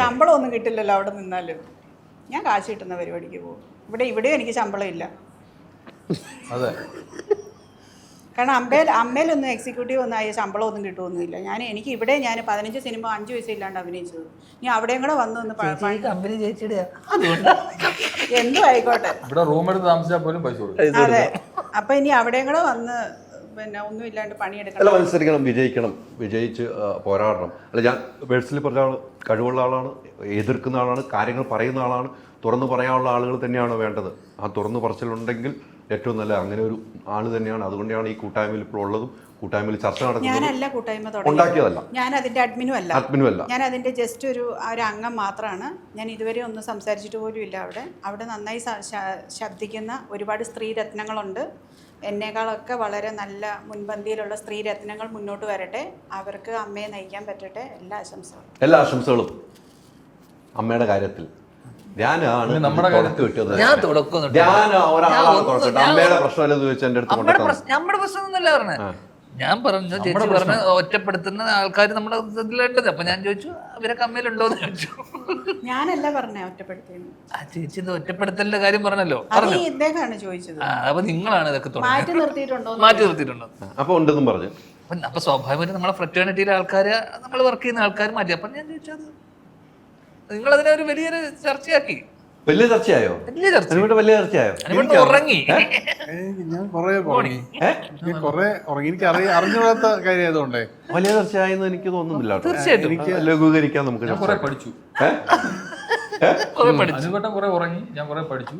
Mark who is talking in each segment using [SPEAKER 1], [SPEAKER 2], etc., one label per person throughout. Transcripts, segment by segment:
[SPEAKER 1] ശമ്പളം ഒന്നും കിട്ടില്ലല്ലോ അവിടെ നിന്നാലും. ഞാൻ കാശ് കിട്ടുന്ന പരിപാടിക്ക് പോകും. ഇവിടെ ഇവിടെ എനിക്ക് ശമ്പളം ഇല്ല
[SPEAKER 2] അതെ.
[SPEAKER 1] കാരണം അമ്പേൽ അമ്മയിലൊന്നും എക്സിക്യൂട്ടീവ് ഒന്നും ആയ ശമ്പളം ഒന്നും കിട്ടുമൊന്നുമില്ല ഞാൻ എനിക്ക് ഇവിടെ ഞാൻ പതിനഞ്ച് സിനിമ അഞ്ച് വയസ്സില്ലാണ്ട് അഭിനയിച്ചത്. ഇനി അവിടെയും കൂടെ വന്നു ഒന്ന്
[SPEAKER 3] കമ്പനി
[SPEAKER 1] എന്തും ആയിക്കോട്ടെ.
[SPEAKER 2] ഇവിടെ റൂം എടുത്ത് താമസിച്ചാൽ പോലും പൈസ
[SPEAKER 1] അതെ. അപ്പൊ ഇനി അവിടെയും കൂടെ വന്ന് പിന്നെ ഒന്നും ഇല്ലാണ്ട്
[SPEAKER 4] അല്ല
[SPEAKER 1] പണിയെടുക്കണം
[SPEAKER 4] മത്സരിക്കണം വിജയിക്കണം വിജയിച്ച് പോരാടണം. അല്ല ഞാൻ പേഴ്സണലി പറഞ്ഞ ആൾ കഴിവുള്ള ആളാണ് എതിർക്കുന്ന ആളാണ് കാര്യങ്ങൾ പറയുന്ന ആളാണ് തുറന്നു പറയാനുള്ള ആളുകൾ തന്നെയാണ് വേണ്ടത്. ആ തുറന്നു പറച്ചിലുണ്ടെങ്കിൽ ഏറ്റവും നല്ല അങ്ങനെ ഒരു ആൾ തന്നെയാണ്. അതുകൊണ്ടാണ് ഈ കൂട്ടായ്മയിൽ ഇപ്പോൾ ഉള്ളതും കൂട്ടായ്മയിൽ ചർച്ച നടക്കുന്നത്.
[SPEAKER 1] കൂട്ടായ്മ
[SPEAKER 4] ഉണ്ടാക്കിയതല്ല.
[SPEAKER 1] ഞാൻ അതിന്റെ അഡ്മിനും അല്ല.
[SPEAKER 4] ആത്മനുമല്ല
[SPEAKER 1] ഞാൻ അതിന്റെ ജസ്റ്റ് ഒരു ഒരു അംഗം മാത്രമാണ് ഞാൻ ഇതുവരെ ഒന്നും സംസാരിച്ചിട്ട് പോലും ഇല്ല അവിടെ. അവിടെ നന്നായി ശബ്ദിക്കുന്ന ഒരുപാട് സ്ത്രീ രത്നങ്ങളുണ്ട് എന്നേക്കാളൊക്കെ വളരെ നല്ല മുൻപന്തിയിലുള്ള സ്ത്രീ രത്നങ്ങൾ മുന്നോട്ട് വരട്ടെ. അവർക്ക് അമ്മയെ നയിക്കാൻ പറ്റട്ടെ. എല്ലാ ആശംസകളും.
[SPEAKER 4] എല്ലാ ആശംസകളും അമ്മയുടെ കാര്യത്തിൽ.
[SPEAKER 2] നമ്മുടെ
[SPEAKER 4] കിട്ടിയത്.
[SPEAKER 3] ഞാൻ തുടക്കം തൊട്ട്
[SPEAKER 4] ധ്യാന ഒരാളാണ്
[SPEAKER 3] ഞാൻ
[SPEAKER 4] തുടക്കം
[SPEAKER 3] ഞാൻ-
[SPEAKER 4] അമ്മയുടെ പ്രശ്നമല്ലെന്ന് ചോദിച്ചാൽ എന്റെ അടുത്ത്
[SPEAKER 3] നമ്മുടെ പ്രശ്നം നമ്മുടെ പ്രശ്നമൊന്നുമല്ല പറഞ്ഞത്. ഞാൻ പറഞ്ഞു ചേച്ചി പറഞ്ഞു ഒറ്റപ്പെടുത്തുന്ന ആൾക്കാർ നമ്മുടെ ഇതിലുണ്ടത് അപ്പൊ ഞാൻ ചോദിച്ചു അവരൊക്കെ അമ്മയിലുണ്ടോ? എന്ന് ചോദിച്ചു.
[SPEAKER 1] ഞാനല്ല പറഞ്ഞ ഒറ്റപ്പെടുത്തിയെന്ന്.
[SPEAKER 3] ആ ചേച്ചി ഇത് ഒറ്റപ്പെടുത്തലിന്റെ കാര്യം പറഞ്ഞല്ലോ.
[SPEAKER 1] അത് ഈ ഇദ്ദേഹമാണ് ചോദിച്ചത്.
[SPEAKER 3] ആ, അപ്പൊ നിങ്ങളാണ് ഇതൊക്കെ
[SPEAKER 1] മാറ്റി നിർത്തിയിട്ടുണ്ടോ
[SPEAKER 3] മാറ്റി നിർത്തിയിട്ടുണ്ടോ?
[SPEAKER 4] അപ്പോൾ ഉണ്ടെന്നും പറഞ്ഞു.
[SPEAKER 3] അപ്പൊ അപ്പൊ സ്വാഭാവികമായിട്ടും നമ്മളെ ഫ്രറ്റേണിറ്റിയിലെ ആൾക്കാര് നമ്മൾ വർക്ക് ചെയ്യുന്ന ആൾക്കാർ മാറ്റി. അപ്പൊ ഞാൻ ചോദിച്ചത് നിങ്ങളതിനെ ഒരു വലിയൊരു ചർച്ചയാക്കി.
[SPEAKER 4] വലിയ ചർച്ചയായോ?
[SPEAKER 3] വലിയ ചർച്ച.
[SPEAKER 4] അതിനുവേണ്ടി വലിയ ചർച്ചയായോ?
[SPEAKER 3] ഉറങ്ങി.
[SPEAKER 5] ഞാൻ കൊറേ ഉറങ്ങി. ഞാൻ കൊറേ ഉറങ്ങി. എനിക്ക് അറിയ അറിഞ്ഞൂടാത്ത കാര്യം ആയതുകൊണ്ടേ
[SPEAKER 4] വലിയ ചർച്ചയായെന്ന് എനിക്ക് തോന്നുന്നില്ല
[SPEAKER 3] തീർച്ചയായിട്ടും.
[SPEAKER 4] എനിക്ക് ലഘൂകരിക്കാൻ നമുക്ക്
[SPEAKER 2] ഞാൻ കുറെ പഠിച്ചു.
[SPEAKER 3] കുറെ
[SPEAKER 2] ഉറങ്ങി. ഞാൻ കുറെ പഠിച്ചു.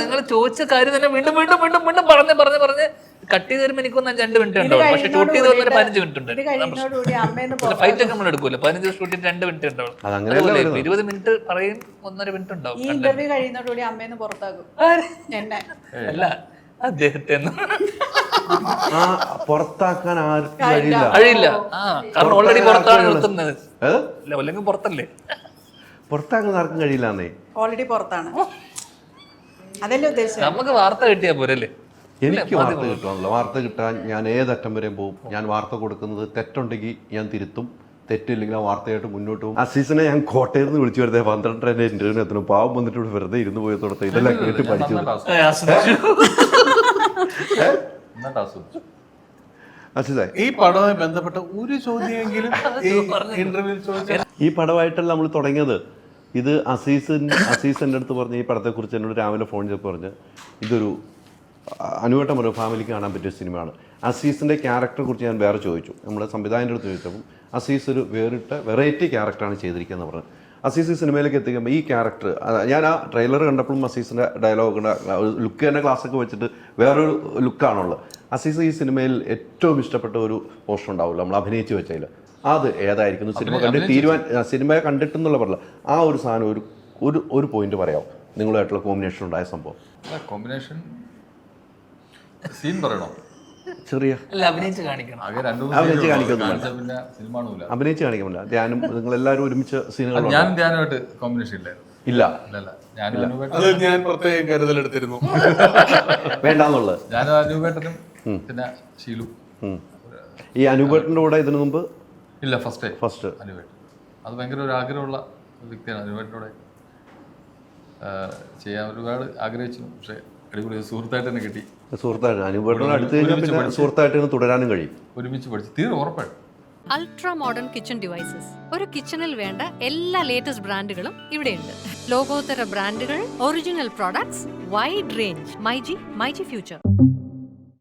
[SPEAKER 3] നിങ്ങൾ ചോദിച്ച കാര്യം തന്നെ വീണ്ടും വീണ്ടും വീണ്ടും വീണ്ടും പറഞ്ഞ് പറഞ്ഞ് പറഞ്ഞ് കട്ട് ചെയ്ത് വരുമ്പോൾ എനിക്കൊന്നും രണ്ട് മിനിറ്റ് ഉണ്ടാവും പക്ഷെ ഷൂട്ട് ചെയ്ത് വരുമ്പോൾ പതിനഞ്ച് മിനിറ്റ് ഉണ്ട്. ഫൈറ്റ് ഒക്കെ നമ്മൾ എടുക്കൂല. പതിനഞ്ച് ഷൂട്ട് ചെയ്ത് രണ്ട് മിനിറ്റ് ഉണ്ടാവും അതുപോലെ ഇരുപത് മിനിറ്റ് പറയും ഒന്നര മിനിറ്റ് ഉണ്ടാവും.
[SPEAKER 1] ഈ ഇന്റർവ്യൂ കഴിയുന്നതോടുകൂടി അമ്മേന്ന് പുറത്താക്കും. എന്നെ.
[SPEAKER 3] അല്ല അദ്ദേഹത്തെ
[SPEAKER 4] ആ പുറത്താക്കാൻ ആർക്കും കഴിയില്ല.
[SPEAKER 3] കഴിയില്ല? കാരണം ഓൾറെഡി പുറത്താണ് നിർത്തുന്നത്? അല്ല അല്ലെങ്കിൽ പുറത്തല്ലേ?
[SPEAKER 4] പുറത്താക്കാൻ ആർക്കും കഴിയില്ല
[SPEAKER 1] ഓൾറെഡി പുറത്താണ്. അതല്ലേ ഉദ്ദേശം?
[SPEAKER 3] നമുക്ക് വാർത്ത കിട്ടിയാ പോരല്ലേ?
[SPEAKER 4] എനിക്ക് വാർത്ത കിട്ടണമല്ലോ വാർത്ത കിട്ടാൻ ഞാൻ ഏതറ്റം വരെയും പോകും. ഞാൻ വാർത്ത കൊടുക്കുന്നത് തെറ്റുണ്ടെങ്കിൽ ഞാൻ തിരുത്തും. തെറ്റില്ലെങ്കിൽ ആ വാർത്തയായിട്ട് മുന്നോട്ട് പോകും. ആ അസീസിനെ ഞാൻ കോട്ടയത്ത് നിന്ന് വിളിച്ചു വരുന്നത് എന്റെ ഇന്റർവ്യൂവിന് എത്തണം പാവം വന്നിട്ട് ഇവിടെ വെറുതെ ഇരുന്ന് പോയി തുടത്ത് ഇതെല്ലാം കേട്ട് പഠിച്ചു.
[SPEAKER 5] ഈ പടവുമായി ബന്ധപ്പെട്ട ഒരു ചോദ്യമെങ്കിലും ഈ ഇന്റർവ്യൂവിൽ ചോദിച്ച
[SPEAKER 4] ഈ പടമായിട്ടല്ല നമ്മൾ തുടങ്ങിയത്. ഇത് അസീസിന്റെ അസീസിന്റെ എന്റെ അടുത്ത് പറഞ്ഞ ഈ പടത്തെക്കുറിച്ച് എന്നോട് രാവിലെ ഫോൺ ചെയ്ത് പറഞ്ഞ് ഇതൊരു അനുവട്ടം ഒരു ഫാമിലിക്ക് കാണാൻ പറ്റിയ സിനിമയാണ്. അസീസിന്റെ ക്യാരക്ടറെ കുറിച്ച് ഞാൻ വേറെ ചോദിച്ചു. നമ്മുടെ സംവിധായകന്റെ അടുത്ത് ചോദിച്ചപ്പോൾ അസീസ് ഒരു വേറിട്ട വെറൈറ്റി ക്യാരക്ടറാണ് ചെയ്തിരിക്കുന്നത് പറഞ്ഞത് അസീസ് ഈ സിനിമയിലേക്ക് എത്തിക്കുമ്പോൾ ഈ ക്യാരക്ടർ ഞാൻ ആ ട്രെയിലർ കണ്ടപ്പോഴും അസീസിന്റെ ഡയലോഗിന്റെ ലുക്ക് തന്നെ ക്ലാസ്സൊക്കെ വെച്ചിട്ട് വേറൊരു ലുക്കാണുള്ളത്. അസീസ് ഈ സിനിമയിൽ ഏറ്റവും ഇഷ്ടപ്പെട്ട ഒരു പോസ്റ്റർ ഉണ്ടാവുമല്ലോ നമ്മൾ അഭിനയിച്ച് വെച്ചതിൽ അത് ഏതായിരിക്കുന്നു? സിനിമ കണ്ട് തീരുമാനം സിനിമയെ കണ്ടിട്ടെന്നുള്ള പറഞ്ഞില്ല. ആ ഒരു സാധനം ഒരു ഒരു ഒരു പോയിന്റ് പറയാം നിങ്ങളുമായിട്ടുള്ള കോമ്പിനേഷൻ ഉണ്ടായ സംഭവം?
[SPEAKER 2] കോമ്പിനേഷൻ സീൻ പറയണോ?
[SPEAKER 4] ചെറിയ.
[SPEAKER 3] അല്ല അഭിനയിച്ച് കാണിക്കണം.
[SPEAKER 2] ആകെ രണ്ടു
[SPEAKER 4] അഭിനയിച്ച് കാണിക്കൊന്നും
[SPEAKER 2] കാണിച്ച പിന്നെ സിനിമ കാണൂല.
[SPEAKER 4] അഭിനയിച്ച് കാണിക്കുന്നില്ല ധ്യാനം നിങ്ങൾ എല്ലാവരും
[SPEAKER 2] ഒരുമിച്ച്
[SPEAKER 4] സീനുകൾ
[SPEAKER 2] ഞാൻ ധ്യാനമായിട്ട് കോമ്പിനേഷൻ ഇല്ലായിരുന്നു.
[SPEAKER 4] ഇല്ല.
[SPEAKER 2] ഇല്ലല്ല. ഞാനും അനുപേട്ട
[SPEAKER 5] അത് ഞാൻ പ്രത്യേകം കരുതലെടുത്തിരുന്നു.
[SPEAKER 4] വേണ്ടാന്നുള്ളത്.
[SPEAKER 2] ഞാനും അനുപേട്ടനും പിന്നെ ഷീലു
[SPEAKER 4] ഉം. ഈ അനുപേട്ടന്റെ കൂടെ ഇതിനു മുമ്പ്?
[SPEAKER 2] ഇല്ല ഫസ്റ്റ് ടൈം
[SPEAKER 4] ഫസ്റ്റ്
[SPEAKER 2] അനുപേട്ടൻ. അത് ഭയങ്കര ഒരു ആഗ്രഹമുള്ള ഒരു വ്യക്തിയാണ്. അനുപേട്ടനോടെ ചെയ്യാൻ ഒരുപാട് ആഗ്രഹിച്ചു. പക്ഷേ അടിപൊളി. ഒരു സുഹൃത്തായിട്ട് തന്നെ കിട്ടി.
[SPEAKER 4] സുഹൃത്തായിട്ട് അനുപേട്ടനോട് അടുത്ത് കഴിഞ്ഞാൽ പിന്നെ സുഹൃത്തായിട്ട് തുടരാനും കഴിയും.
[SPEAKER 2] ഒരുമിച്ച് പഠിച്ചു തീരെ ഉറപ്പായിട്ട്
[SPEAKER 6] അൾട്രാ മോഡേൺ കിച്ചൺ ഡിവൈസസ് ഒരു കിച്ചണിൽ വേണ്ട എല്ലാ ലേറ്റസ്റ്റ് ബ്രാൻഡുകളും ഇവിടെയുണ്ട്. ലോകോത്തര ബ്രാൻഡുകൾ original products wide range myG myG future